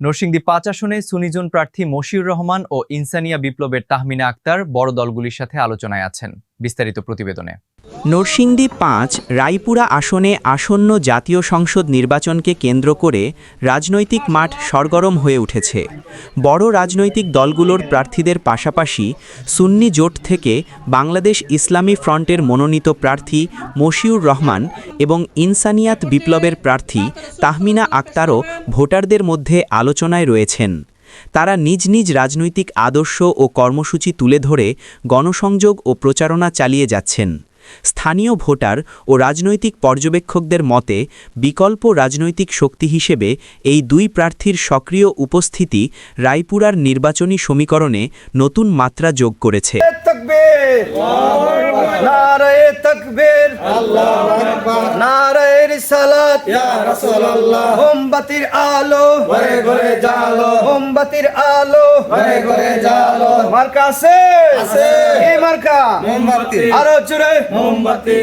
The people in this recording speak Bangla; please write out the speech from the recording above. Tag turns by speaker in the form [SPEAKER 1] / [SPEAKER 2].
[SPEAKER 1] নরসিংদী পাঁচ আসনে সুনিজন প্রার্থী মশিউর রহমান ও ইনসানিয়া বিপ্লবের তাহমিনা আক্তার বড় দলগুলির সাথে আলোচনায় আছেন। বিস্তারিত প্রতিবেদনে।
[SPEAKER 2] নরসিংদী পাঁচ রায়পুরা আসনে আসন্ন জাতীয় সংসদ নির্বাচনকে কেন্দ্র করে রাজনৈতিক মাঠ সরগরম হয়ে উঠেছে। বড় রাজনৈতিক দলগুলোর প্রার্থীদের পাশাপাশি সুন্নি জোট থেকে বাংলাদেশ ইসলামী ফ্রন্টের মনোনীত প্রার্থী মশিউর রহমান এবং ইনসানিয়াত বিপ্লবের প্রার্থী তাহমিনা আক্তারও ভোটারদের মধ্যে আলোচনায় রয়েছেন। তারা নিজ নিজ রাজনৈতিক আদর্শ ও কর্মসূচি তুলে ধরে গণসংযোগ ও প্রচারণা চালিয়ে যাচ্ছেন। স্থানীয় ভোটার ও রাজনৈতিক পর্যবেক্ষকদের মতে বিকল্প রাজনৈতিক শক্তি হিসেবে এই দুই প্রার্থীর সক্রিয় উপস্থিতি রায়পুরার নির্বাচনী সমীকরণে নতুন মাত্রা যোগ করেছে।
[SPEAKER 3] তকবীর। নামাজের সালাত। ইয়া আলো।
[SPEAKER 4] ঘরে ঘরে জালো
[SPEAKER 3] হোমবাতির আলো।
[SPEAKER 4] ঘরে ঘরে জালো
[SPEAKER 3] মার্কা আছে?
[SPEAKER 4] আছে।
[SPEAKER 3] এই মার্কা?
[SPEAKER 4] মোমবাতি।
[SPEAKER 3] আরও জোরে।
[SPEAKER 4] মোমবাতি।